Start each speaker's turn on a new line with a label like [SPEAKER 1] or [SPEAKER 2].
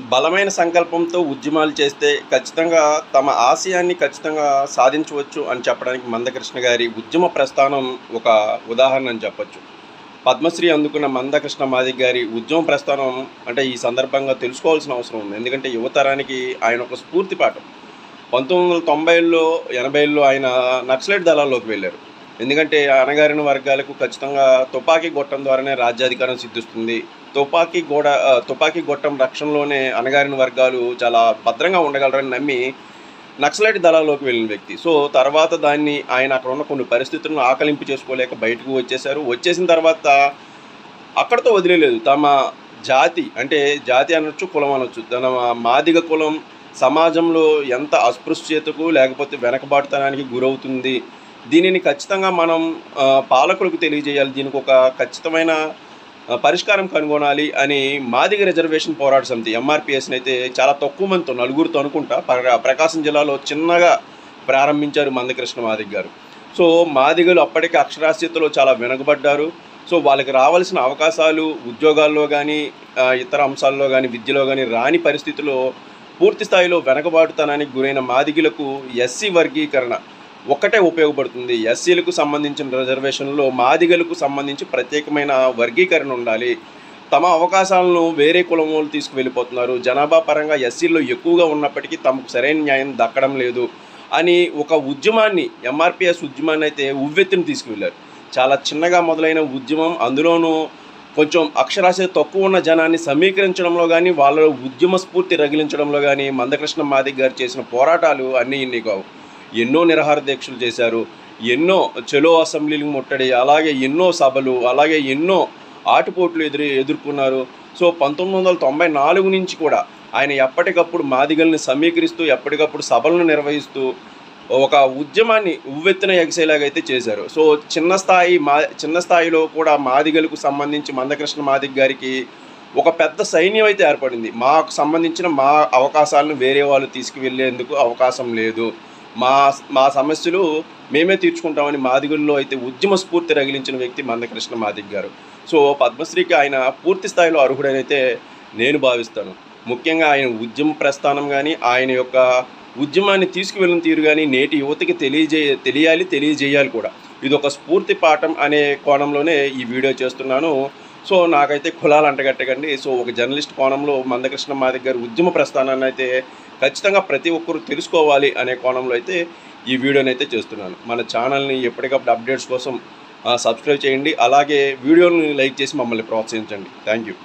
[SPEAKER 1] బలమైన సంకల్పంతో ఉద్యమాలు చేస్తే ఖచ్చితంగా తమ ఆశయాన్ని ఖచ్చితంగా సాధించవచ్చు అని చెప్పడానికి మందకృష్ణ గారి ఉద్యమ ప్రస్థానం ఒక ఉదాహరణ అని చెప్పొచ్చు. పద్మశ్రీ అందుకున్న మందకృష్ణ మాదిక్ గారి ఉద్యమ ప్రస్థానం అంటే ఈ సందర్భంగా తెలుసుకోవాల్సిన అవసరం ఉంది. ఎందుకంటే యువతరానికి ఆయన ఒక స్ఫూర్తి పాఠం. పంతొమ్మిది వందల తొంభైలో ఎనభైలో ఆయన నక్సలైట్ దళాల్లోకి వెళ్ళారు. ఎందుకంటే అణగారిన వర్గాలకు ఖచ్చితంగా తుపాకీ గొట్టం ద్వారానే రాజ్యాధికారం సిద్ధిస్తుంది. తుపాకీ గోడ తుపాకీ గొట్టం రక్షణలోనే అణగారిన వర్గాలు చాలా భద్రంగా ఉండగలరని నమ్మి నక్సలైట్ దళాల్లోకి వెళ్ళిన వ్యక్తి. సో తర్వాత దాన్ని ఆయన అక్కడ ఉన్న కొన్ని పరిస్థితులను ఆకలింపు చేసుకోలేక బయటకు వచ్చేశారు. వచ్చేసిన తర్వాత అక్కడతో వదిలేదు తమ జాతి అంటే జాతి అనొచ్చు కులం అనొచ్చు తన మాదిగ కులం సమాజంలో ఎంత అస్పృశ్యతకు లేకపోతే వెనకబాటుతనానికి గురవుతుంది దీనిని ఖచ్చితంగా మనం పాలకులకు తెలియజేయాలి. దీనికి ఒక ఖచ్చితమైన పరిష్కారం కనుగొనాలి అని మాదిగ రిజర్వేషన్ పోరాట సమితి ఎంఆర్పిఎస్ని అయితే చాలా తక్కువ మందితో నలుగురితో అనుకుంటా ప్ర- ప్రకాశం జిల్లాలో చిన్నగా ప్రారంభించారు మందకృష్ణ మాదిగ గారు. సో మాదిగలు అప్పటికే అక్షరాస్యతలో చాలా వెనుకబడ్డారు. సో వాళ్ళకి రావాల్సిన అవకాశాలు ఉద్యోగాల్లో కానీ ఇతర అంశాల్లో కానీ విద్యలో కానీ రాని పరిస్థితిలో పూర్తి స్థాయిలో వెనకబాటుతనానికి గురైన మాదిగలకు ఎస్సీ వర్గీకరణ ఒక్కటే ఉపయోగపడుతుంది. ఎస్సీలకు సంబంధించిన రిజర్వేషన్లో మాదిగలకు సంబంధించి ప్రత్యేకమైన వర్గీకరణ ఉండాలి. తమ అవకాశాలను వేరే కులం వాళ్ళు తీసుకువెళ్ళిపోతున్నారు. జనాభా పరంగా ఎస్సీల్లో ఎక్కువగా ఉన్నప్పటికీ తమకు సరైన న్యాయం దక్కడం లేదు అని ఒక ఉద్యమాన్ని ఎంఆర్పిఎస్ ఉద్యమాన్ని అయితే ఉవ్వెత్తిని తీసుకువెళ్ళారు. చాలా చిన్నగా మొదలైన ఉద్యమం అందులోనూ కొంచెం అక్షరాస్యత తక్కువ ఉన్న జనాన్ని సమీకరించడంలో కానీ వాళ్ళ ఉద్యమ స్ఫూర్తి రగిలించడంలో కానీ మందకృష్ణ మాదిక్ గారు చేసిన పోరాటాలు అన్నీ ఇన్ని కావు. ఎన్నో నిరహార దీక్షలు చేశారు ఎన్నో చెలో అసెంబ్లీలకు ముట్టడి అలాగే ఎన్నో సభలు అలాగే ఎన్నో ఆటుపోట్లు ఎదురు ఎదుర్కొన్నారు. సో పంతొమ్మిది వందల తొంభై నాలుగు నుంచి కూడా ఆయన ఎప్పటికప్పుడు మాదిగల్ని సమీకరిస్తూ ఎప్పటికప్పుడు సభలను నిర్వహిస్తూ ఒక ఉద్యమాన్ని ఉవ్వెత్తున ఎగసేలాగైతే చేశారు. సో చిన్న స్థాయి మా చిన్న స్థాయిలో కూడా మాదిగలకు సంబంధించి మందకృష్ణ మాదిగ్ గారికి ఒక పెద్ద సైన్యం అయితే ఏర్పడింది. మాకు సంబంధించిన మా అవకాశాలను వేరే వాళ్ళు తీసుకువెళ్ళేందుకు అవకాశం లేదు. మా మా సమస్యలు మేమే తీర్చుకుంటామని మాదిగుల్లో అయితే ఉద్యమ స్ఫూర్తి రగిలించిన వ్యక్తి మందకృష్ణ మాదిగ్ గారు. సో పద్మశ్రీకి ఆయన పూర్తి స్థాయిలో అర్హుడనైతే నేను భావిస్తాను. ముఖ్యంగా ఆయన ఉద్యమ ప్రస్థానం కానీ ఆయన యొక్క ఉద్యమాన్ని తీసుకువెళ్ళిన తీరు కానీ నేటి యువతకి తెలియజే తెలియాలి తెలియజేయాలి కూడా. ఇది ఒక స్ఫూర్తి పాఠం అనే కోణంలోనే ఈ వీడియో చేస్తున్నాను. సో నాకైతే కులాలు అంటగట్టకండి. సో ఒక జర్నలిస్ట్ కోణంలో మందకృష్ణ మాదిక్ గారి ఉద్యమ ప్రస్థానాన్ని అయితే ఖచ్చితంగా ప్రతి ఒక్కరూ తెలుసుకోవాలి అనే కోణంలో అయితే ఈ వీడియోని అయితే చేస్తున్నాను. మన ఛానల్ని ఎప్పటికప్పుడు అప్డేట్స్ కోసం సబ్స్క్రైబ్ చేయండి. అలాగే వీడియోని లైక్ చేసి మమ్మల్ని ప్రోత్సహించండి. Thank you.